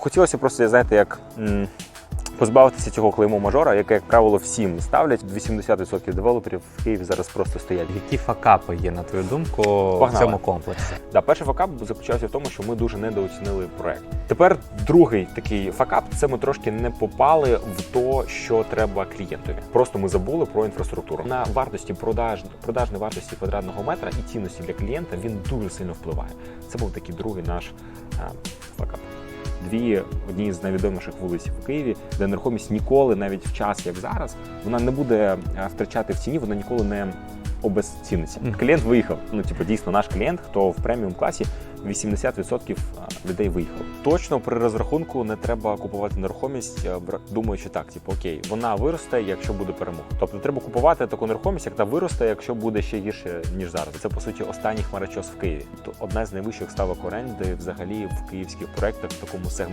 хотілося просто, знаєте, як. м, Позбавитися цього клейму мажора, яке, як правило, всім ставлять. 80% девелоперів в Києві зараз просто стоять. Які факапи є, на твою думку, Погнали. в цьому комплексі? Да, перший факап заключався в тому, що ми дуже недооцінили проект. Тепер другий такий факап це ми трошки не попали в то, що треба клієнтові. Просто ми забули про інфраструктуру. На вартості продаж, продажної вартості квадратного метра і цінності для клієнта він дуже сильно впливає. Це був такий другий наш а, факап. Дві одні з найвідоміших вулиць в Києві, де нерухомість ніколи, навіть в час як зараз, вона не буде втрачати в ціні, вона ніколи не обезціниться. Мгм. Клієнт виїхав. Ну, типу, дійсно, наш клієнт, хто в преміум класі, 80% людей виїхало. Точно при розрахунку не треба купувати нерухомість, думаючи так, типу, окей, вона виросте, якщо буде перемога. Тобто треба купувати таку нерухомість, як та виросте, якщо буде ще гірше ніж зараз. Це по суті останній хмарочос в Києві. То одна з найвищих ставок оренди взагалі в київських проектах в такому сегменті.